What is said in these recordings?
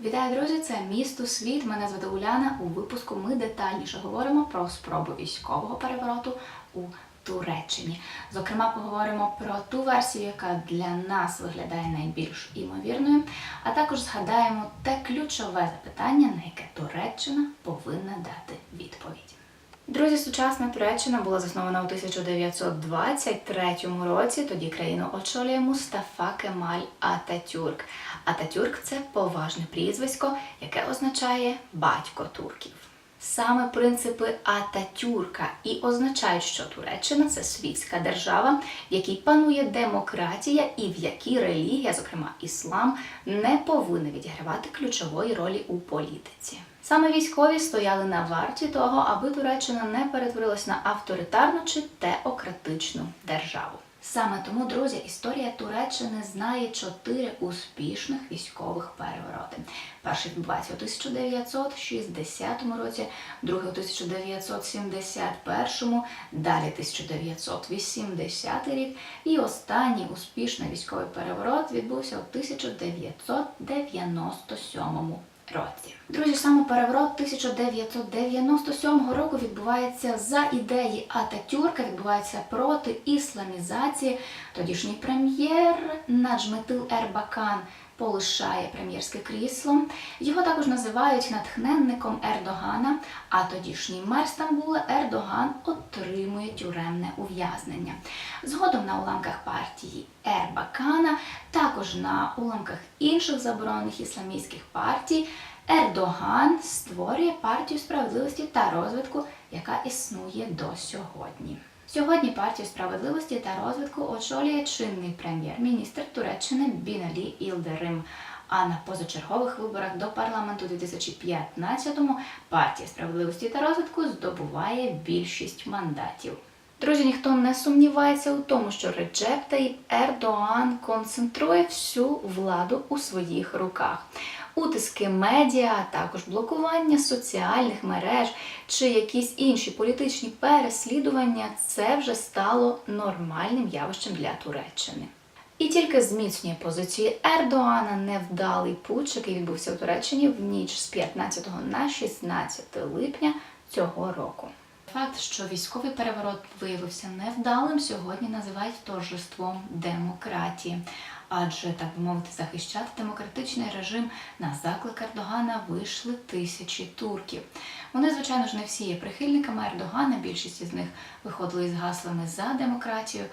Вітаю, друзі! Це місто Світ. Мене звати Уляна. У випуску ми детальніше говоримо про спробу військового перевороту у Туреччині. Зокрема, поговоримо про ту версію, яка для нас виглядає найбільш імовірною, а також згадаємо те ключове запитання, на яке Туреччина повинна дати відповідь. Друзі, сучасна Туреччина була заснована у 1923 році. Тоді країну очолює Мустафа Кемаль Ататюрк. Ататюрк це поважне прізвисько, яке означає батько турків. Саме принципи Ататюрка і означають, що Туреччина це світська держава, в якій панує демократія і в якій релігія, зокрема іслам, не повинна відігравати ключової ролі у політиці. Саме військові стояли на варті того, аби Туреччина не перетворилась на авторитарну чи теократичну державу. Саме тому, друзі, історія Туреччини знає чотири успішних військових перевороти. Перший відбувається у 1960 році, другий у 1971, далі 1980 рік, і останній успішний військовий переворот відбувся у 1997 році. Друзі, саме переворот 1997 року відбувається за ідеї Ататюрка, відбувається проти ісламізації. Тодішній прем'єр Наджметил Ербакан полишає прем'єрське крісло. Його також називають натхненником Ердогана, а тодішній мер Стамбула Ердоган отримує тюремне ув'язнення. Згодом на уламках партії Ербакана, також на уламках інших заборонених ісламістських партій, Ердоган створює партію справедливості та розвитку, яка існує до сьогодні. Сьогодні партію справедливості та розвитку очолює чинний прем'єр-міністр Туреччини Біналі Ілдерим. А на позачергових виборах до парламенту 2015-му партія справедливості та розвитку здобуває більшість мандатів. Друзі, ніхто не сумнівається у тому, що Реджеп Таїп Ердоан концентрує всю владу у своїх руках. Утиски медіа, також блокування соціальних мереж чи якісь інші політичні переслідування це вже стало нормальним явищем для Туреччини. І тільки зміцнює позиції Ердоана невдалий путч, який відбувся у Туреччині в ніч з 15 на 16 липня цього року. Факт, що військовий переворот виявився невдалим, сьогодні називають торжеством демократії. Адже, так би мовити, захищати демократичний режим на заклик Ердогана вийшли тисячі турків. Вони, звичайно ж, не всі є прихильниками Ердогана, більшість із них виходили із гаслами за демократію.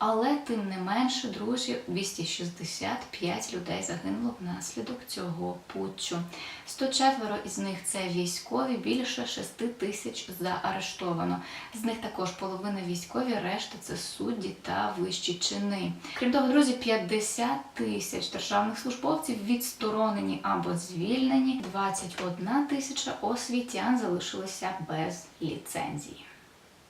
Але тим не менше, друзі, 265 людей загинуло внаслідок цього путчу. 104 із них це військові, більше 6 тисяч заарештовано. З них також половина військові, решта це судді та вищі чини. Крім того, друзі, 50 тисяч державних службовців відсторонені або звільнені. 21 тисяча освітян залишилися без ліцензії.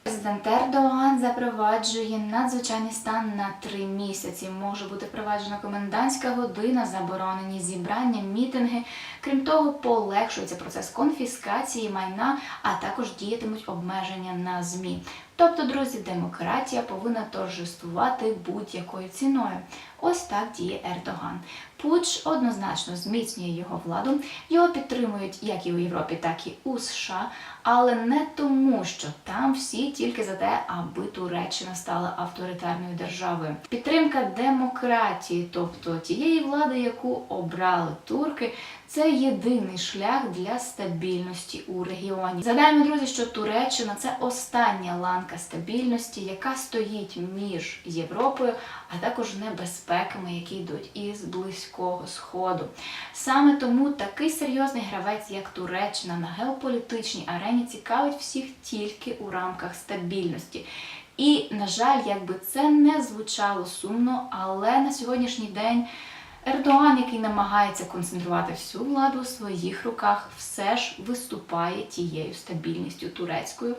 Президент Ердоган запроваджує надзвичайний стан на три місяці. Може бути впроваджена комендантська година, заборонені зібрання, мітинги. Крім того, полегшується процес конфіскації майна, а також діятимуть обмеження на ЗМІ. Тобто, друзі, демократія повинна торжествувати будь-якою ціною. Ось так діє Ердоган. Путч однозначно зміцнює його владу. Його підтримують як і у Європі, так і у США, але не тому, що там всі тільки за те, аби Туреччина стала авторитарною державою. Підтримка демократії, тобто тієї влади, яку обрали турки. Це єдиний шлях для стабільності у регіоні. Згадаємо, друзі, що Туреччина це остання ланка стабільності, яка стоїть між Європою, а також небезпеками, які йдуть із близького сходу. Саме тому такий серйозний гравець, як Туреччина, на геополітичній арені цікавить всіх тільки у рамках стабільності. І, на жаль, якби це не звучало сумно, але на сьогоднішній день. Ердоган, який намагається концентрувати всю владу у своїх руках, все ж виступає тією стабільністю турецькою,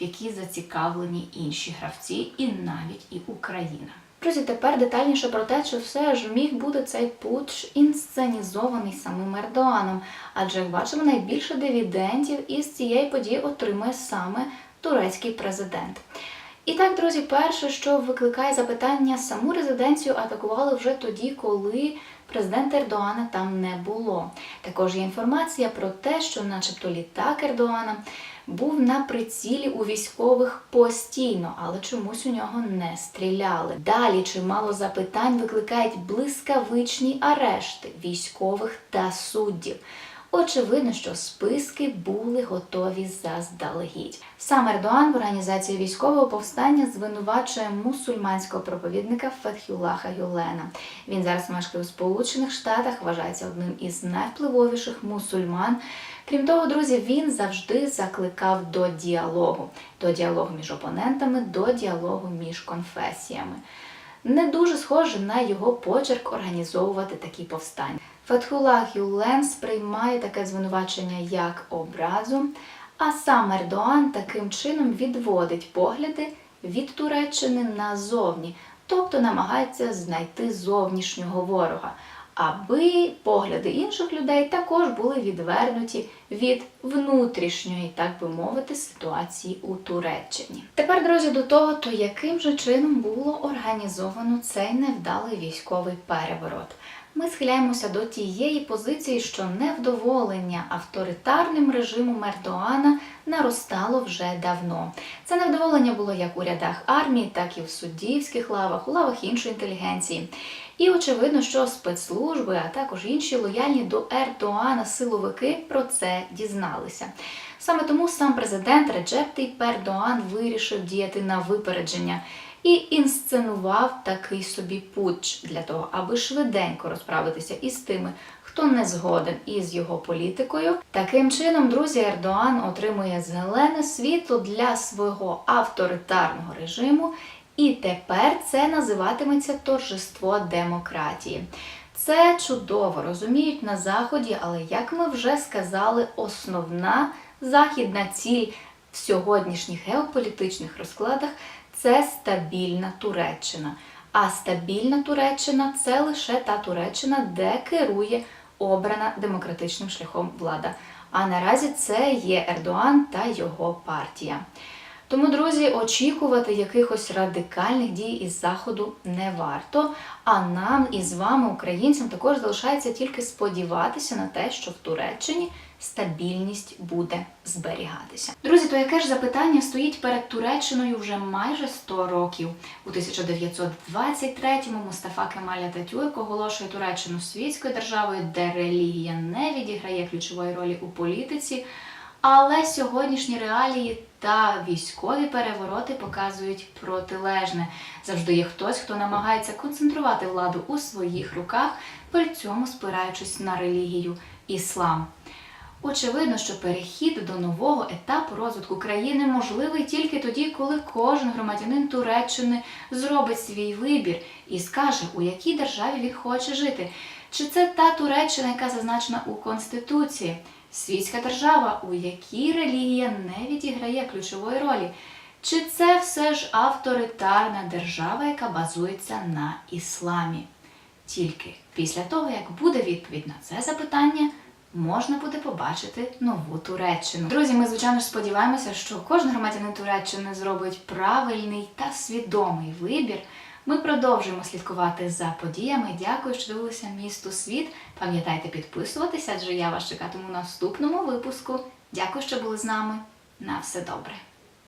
в якій зацікавлені інші гравці, і навіть і Україна. Друзі, тепер детальніше про те, чи все ж міг бути цей путч інсценізований самим Ердоаном, Адже, як бачимо, найбільше дивідендів із цієї події отримує саме турецький президент. І так, друзі, перше, що викликає запитання, саму резиденцію атакували вже тоді, коли президента Ердоана там не було. Також є інформація про те, що, начебто, літак Ердоана був на прицілі у військових постійно, але чомусь у нього не стріляли. Далі чимало запитань викликають блискавичні арешти військових та суддів. Очевидно, що списки були готові заздалегідь. Сам Ердоан в організації військового повстання звинувачує мусульманського проповідника Фетхюлаха Юлена. Він зараз мешкає у Сполучених Штатах, вважається одним із найвпливовіших мусульман. Крім того, друзі, він завжди закликав до діалогу, до діалогу між опонентами, до діалогу між конфесіями. Не дуже схоже на його почерк організовувати такі повстання. Фетхулах Юлен сприймає таке звинувачення як образу, а сам Ердоан таким чином відводить погляди від Туреччини назовні, тобто намагається знайти зовнішнього ворога, аби погляди інших людей також були відвернуті від внутрішньої, так би мовити, ситуації у Туреччині. Тепер, друзі, до того, то яким же чином було організовано цей невдалий військовий переворот. Ми схиляємося до тієї позиції, що невдоволення авторитарним режимом Ердоана наростало вже давно. Це невдоволення було як у рядах армії, так і в суддівських лавах, у лавах іншої інтелігенції. І очевидно, що спецслужби, а також інші лояльні до Ердоана силовики про це дізналися. Саме тому сам президент Реджеп Тейп Ердоан вирішив діяти на випередження і інсценував такий собі путч для того, аби швиденько розправитися із тими, хто не згоден із його політикою. Таким чином, друзі, Ердоан отримує зелене світло для свого авторитарного режиму, і тепер це називатиметься торжество демократії. Це чудово розуміють на заході, але як ми вже сказали, основна західна ціль в сьогоднішніх геополітичних розкладах це стабільна Туреччина. А стабільна Туреччина це лише та Туреччина, де керує обрана демократичним шляхом влада. А наразі це є Ердоан та його партія. Тому, друзі, очікувати якихось радикальних дій із заходу не варто. А нам із вами, українцям, також залишається тільки сподіватися на те, що в Туреччині стабільність буде зберігатися. Друзі, то яке ж запитання стоїть перед Туреччиною вже майже 100 років? У 1923-му Мустафа Кемаль Ататюрк оголошує Туреччину світською державою, де релігія не відіграє ключової ролі у політиці. Але сьогоднішні реалії та військові перевороти показують протилежне. Завжди є хтось, хто намагається концентрувати владу у своїх руках, при цьому спираючись на релігію іслам. Очевидно, що перехід до нового етапу розвитку країни можливий тільки тоді, коли кожен громадянин Туреччини зробить свій вибір і скаже, у якій державі він хоче жити. Чи це та Туреччина, яка зазначена у Конституції? Світська держава, у якій релігія не відіграє ключової ролі? Чи це все ж авторитарна держава, яка базується на ісламі? Тільки після того, як буде відповідь на це запитання, можна буде побачити нову Туреччину. Друзі, ми звичайно ж сподіваємося, що кожен громадянин Туреччини зробить правильний та свідомий вибір. Ми продовжуємо слідкувати за подіями. Дякую, що дивилися місто світ. Пам'ятайте підписуватися, адже я вас чекатиму в наступному випуску. Дякую, що були з нами. На все добре.